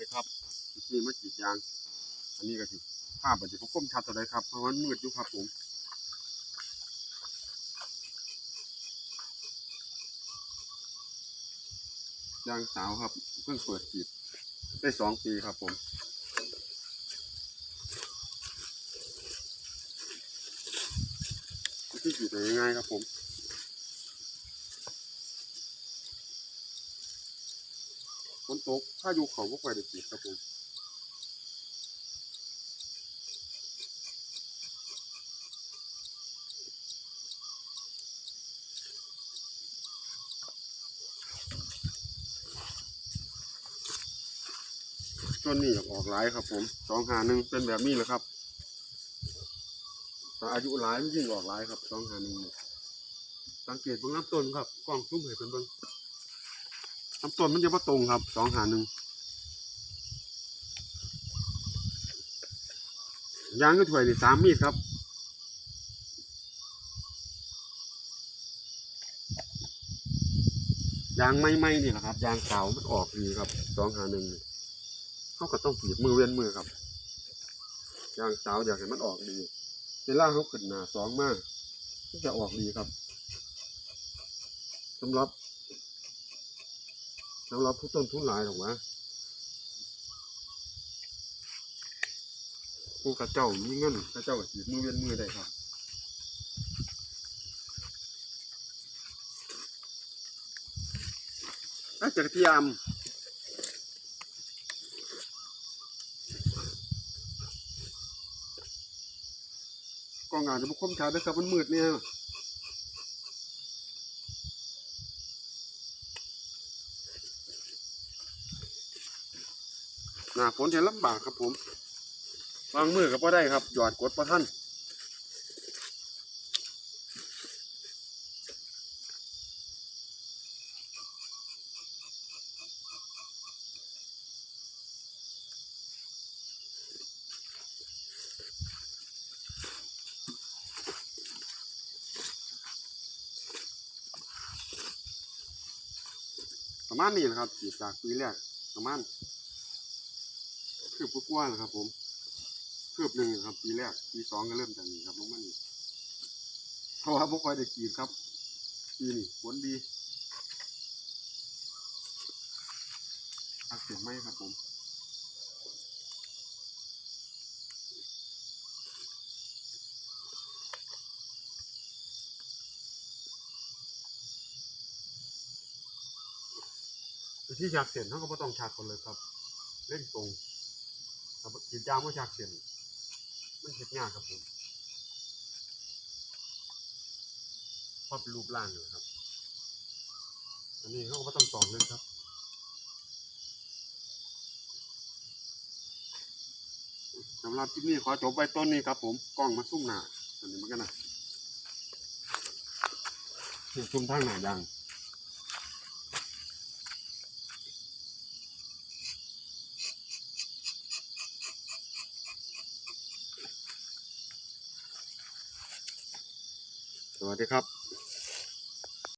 ดีครับนี่มันกรีดยาง อันนี้ก็คือภาพบันทึกก้มชัดตัวใดครับ เพราะมันมืดอยู่ครับผมยางสาวครับ เพิ่งเปิดกรีดได้สองปีครับผมวิธีกรีดง่ายๆครับผม นตกถ้าอยู่เขาก็ค่อยได้กรีดครับผมต้นนี้ออกหลายครับผมสองหาหนึ่งเป็นแบบนี้แหละครับแต่อายุหลายไมันยิ่งออกหลายครับสองหาหนึ่งสังเกตเบื้องน้ำต้นครับกล้องซุ้มเห็นเป็นเบื้อง น้ำต้นมันจะว่าตรงครับสองหาหนึ่งยางก็ถวยนี่สามมีดครับยางไม่ไม่นี่แหละครับยางเก่ามันออกดีครับสองหาหนึ่งเขาก็ต้องปีบมือเว้นมือครับยางสาวอยากให้มันออกดีเวลาเขาขึ้นหนาสองมากมันจะออกดีครับสำหรับ สำหรับผู้ต้นทุนหลายหรอกวะผู้กระเจ้ามีเงินกระเจ้าก็ปีบมือเว้นมือได้ครับน่าจะกระเทียมกองงานจะบุคคลชาด้วยครับมันมืดเนี่ย น้าฝนจะลำบากครับผมวางมือกับพ่ได้ครับหยอดกดประท่านประมาณนี้นะครับขีดจากปีแรกประมาณ คืบกว่าๆครับผมคืบหนึ่งครับปีแรกปีสองก็เริ่มจากนี้ครับลงมานี่เพราะว่าพวกคอยได้กรีดครับปีนี้ฝนดีอักเสียงไหมครับผมวิธีฉากเสียนเขาก็ไม่ต้องฉากคนเลยครับ เล่นตรง แต่กรีดยางไม่ฉากเสียนมันเห็ดยากครับผมเพราะรูปร่างอยู่ครับ อันนี้เขาก็ต้องตอกเลยครับสำหรับคลิปนี้ขอจบไว้ต้นนี้ครับผมกล้องมาซุ่มหนาอันนี้มันกันนะซุ่มทางหนายาง สวัสดีครับ